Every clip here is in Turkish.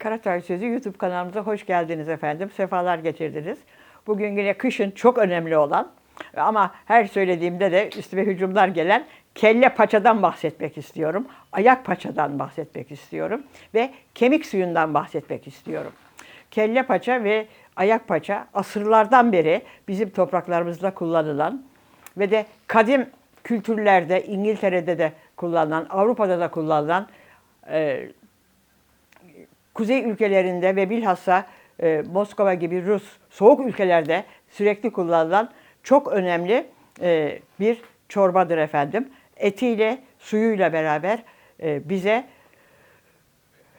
Karatay Sözü YouTube kanalımıza hoş geldiniz efendim. Sefalar getirdiniz. Bugün yine kışın çok önemli olan ama her söylediğimde de üstüme hücumlar gelen kelle paçadan bahsetmek istiyorum. Ayak paçadan bahsetmek istiyorum ve kemik suyundan bahsetmek istiyorum. Kelle paça ve ayak paça asırlardan beri bizim topraklarımızda kullanılan ve de kadim kültürlerde İngiltere'de de kullanılan, Avrupa'da da kullanılan e, kuzey ülkelerinde ve bilhassa e, Moskova gibi Rus soğuk ülkelerde sürekli kullanılan çok önemli e, bir çorbadır efendim. Etiyle, suyuyla beraber e, bize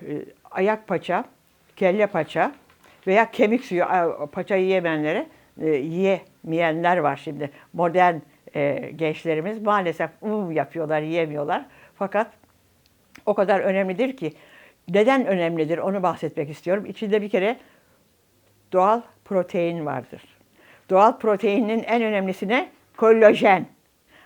e, ayak paça, kelle paça veya kemik suyu paça yiyemeyenlere e, yiyemeyenler var şimdi. Modern e, gençlerimiz maalesef ıı yapıyorlar, yiyemiyorlar. Fakat o kadar önemlidir ki neden önemlidir onu bahsetmek istiyorum. İçinde bir kere doğal protein vardır. Doğal proteinin en önemlisine kollajen.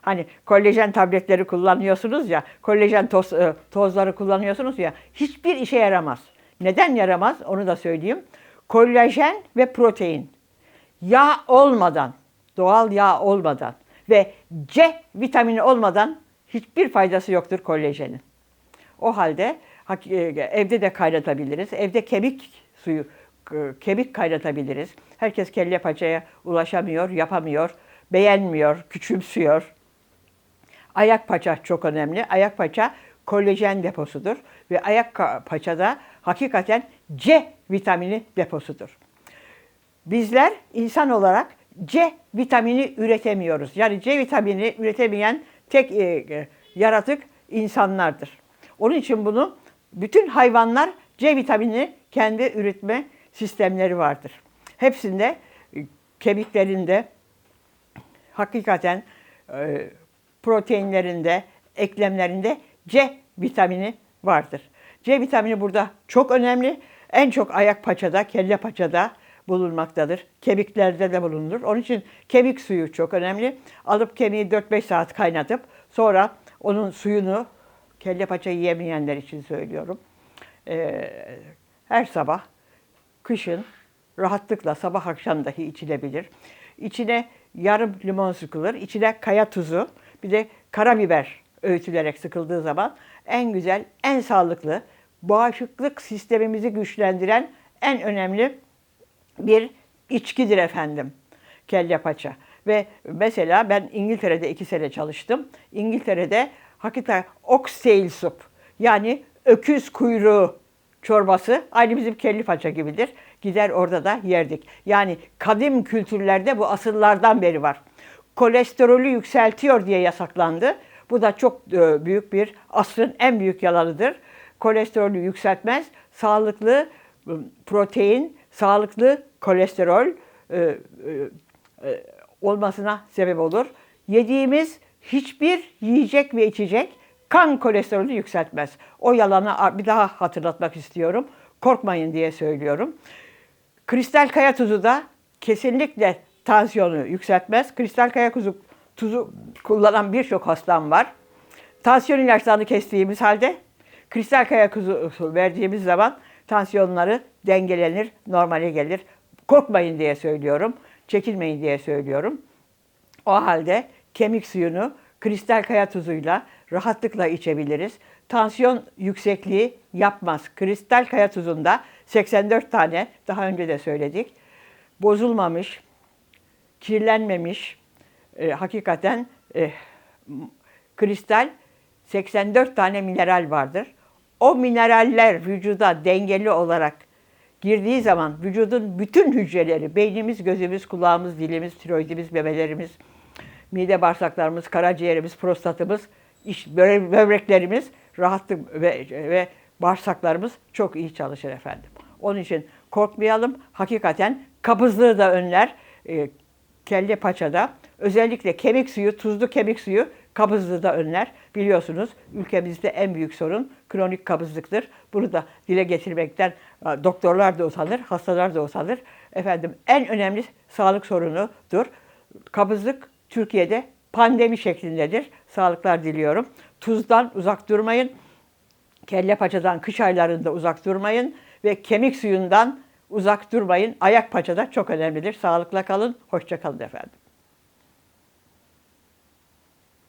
Hani kollajen tabletleri kullanıyorsunuz ya, kollajen toz, e, tozları kullanıyorsunuz ya, hiçbir işe yaramaz. Neden yaramaz onu da söyleyeyim. Kollajen ve protein. Yağ olmadan, doğal yağ olmadan ve C vitamini olmadan hiçbir faydası yoktur kollajenin. O halde evde de kaynatabiliriz. Evde kemik suyu, e, kemik kaynatabiliriz. Herkes kelle paçaya ulaşamıyor, yapamıyor, beğenmiyor, küçümsüyor. Ayak paça çok önemli. Ayak paça kolajen deposudur ve ayak paçada hakikaten C vitamini deposudur. Bizler insan olarak C vitamini üretemiyoruz. Yani C vitamini üretemeyen tek e, e, yaratık insanlardır. Onun için bunu bütün hayvanlar C vitamini kendi üretme sistemleri vardır. Hepsinde e, kemiklerinde hakikaten e, proteinlerinde, eklemlerinde C vitamini vardır. C vitamini burada çok önemli. En çok ayak paçada, kelle paçada bulunmaktadır. Kemiklerde de bulunur. Onun için kemik suyu çok önemli. Alıp kemiği 4-5 saat kaynatıp sonra onun suyunu kelle paça yiyemeyenler için söylüyorum. Ee, her sabah kışın rahatlıkla sabah akşam dahi içilebilir. İçine yarım limon sıkılır, içine kaya tuzu, bir de karabiber öğütülerek sıkıldığı zaman en güzel, en sağlıklı, bağışıklık sistemimizi güçlendiren en önemli bir içkidir efendim kelle paça. Ve mesela ben İngiltere'de iki sene çalıştım. İngiltere'de hakikaten oxtail soup yani öküz kuyruğu çorbası aynı bizim kelle paça gibidir. Gider orada da yerdik. Yani kadim kültürlerde bu asırlardan beri var. Kolesterolü yükseltiyor diye yasaklandı. Bu da çok e, büyük bir asrın en büyük yalanıdır. Kolesterolü yükseltmez. Sağlıklı e, protein, sağlıklı kolesterol e, e, olmasına sebep olur. Yediğimiz hiçbir yiyecek ve içecek kan kolesterolü yükseltmez. O yalanı bir daha hatırlatmak istiyorum. Korkmayın diye söylüyorum. Kristal kaya tuzu da kesinlikle tansiyonu yükseltmez. Kristal kaya tuzu, tuzu kullanan birçok hastam var. Tansiyon ilaçlarını kestiğimiz halde kristal kaya tuzu verdiğimiz zaman tansiyonları dengelenir, normale gelir. Korkmayın diye söylüyorum. Çekinmeyin diye söylüyorum. O halde kemik suyunu kristal kaya tuzuyla rahatlıkla içebiliriz. Tansiyon yüksekliği yapmaz. Kristal kaya tuzunda 84 tane, daha önce de söyledik, bozulmamış, kirlenmemiş, e, hakikaten e, kristal 84 tane mineral vardır. O mineraller vücuda dengeli olarak girdiği zaman vücudun bütün hücreleri, beynimiz, gözümüz, kulağımız, dilimiz, tiroidimiz, memelerimiz, mide bağırsaklarımız, karaciğerimiz, prostatımız, böre- böbreklerimiz, rahatlık ve, ve bağırsaklarımız çok iyi çalışır efendim. Onun için korkmayalım. Hakikaten kabızlığı da önler. E, kelle paçada özellikle kemik suyu, tuzlu kemik suyu kabızlığı da önler. Biliyorsunuz ülkemizde en büyük sorun kronik kabızlıktır. Bunu da dile getirmekten e, doktorlar da utanır, hastalar da utanır. Efendim en önemli sağlık sorunudur. Kabızlık Türkiye'de pandemi şeklindedir. Sağlıklar diliyorum. Tuzdan uzak durmayın. Kelle paçadan kış aylarında uzak durmayın ve kemik suyundan uzak durmayın. Ayak paçada çok önemlidir. Sağlıkla kalın, hoşça kalın efendim.